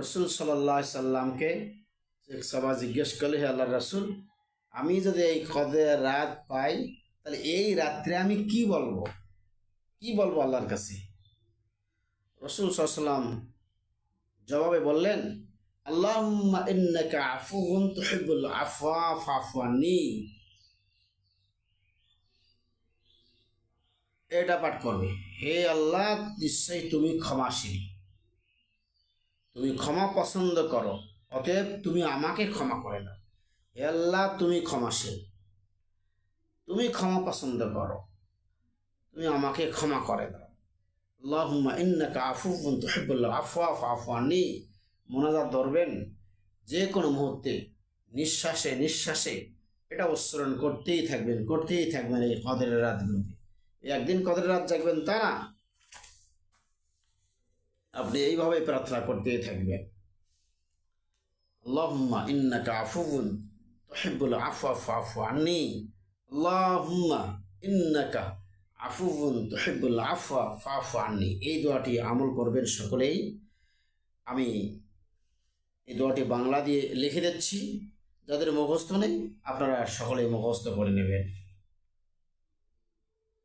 রসুল সাল্লাহ সাল্লামকে শেখ জিজ্ঞেস করলে, হে আল্লাহ রসুল, আমি যদি এই কদের রাত পাই, তাহলে এই রাত্রে আমি কি বলব? কি বলব আল্লাহর কাছে? রসুল সাল্লাম জবাবে বললেন, আল্লাহুম্মা ইন্নাকা আফুউন তুহিব্বুল আফওয়া ফাফু আন্নি। এটা পাঠ করবে, হে আল্লাহ, নিশ্চয়ই তুমি ক্ষমাশীল। তুমি ক্ষমা পছন্দ করো, অতএব তুমি আমাকে ক্ষমা করে না আল্লাহ, তুমি ক্ষমাশীল। তুমি ক্ষমা পছন্দ করো, তুমি আমাকে ক্ষমা করে দাও। আল্লাহুম্মা ইন্নাকা আফুউন তুহিব্বুল, আফওয়া ফাফু আন্নি। মোনাজাত ধরবেন, যে কোনো মুহূর্তে, নিঃশ্বাসে নিঃশ্বাসে এটা উচ্চারণ করতেই থাকবেন করতেই থাকবেন এই কদের রাতগুলোতে। একদিন কদের রাত জাগবেন তা না আপনি এইভাবে প্রার্থনা করতে থাকবেন। আল্লাহুম্মা ইন্নাকা আফুউন তুহিব্বুল আফওয়া ফাফু আন্নি। আল্লাহুম্মা ইন্নাকা আফুউন তুহিব্বুল আফওয়া ফাফু আন্নি। এই দোয়াটি আমল করবেন সকলেই। আমি এই দোয়াটি বাংলা দিয়ে লিখে দিচ্ছি। যাদের মুখস্থ নেই, আপনারা সকলেই মুখস্থ করে নেবেন।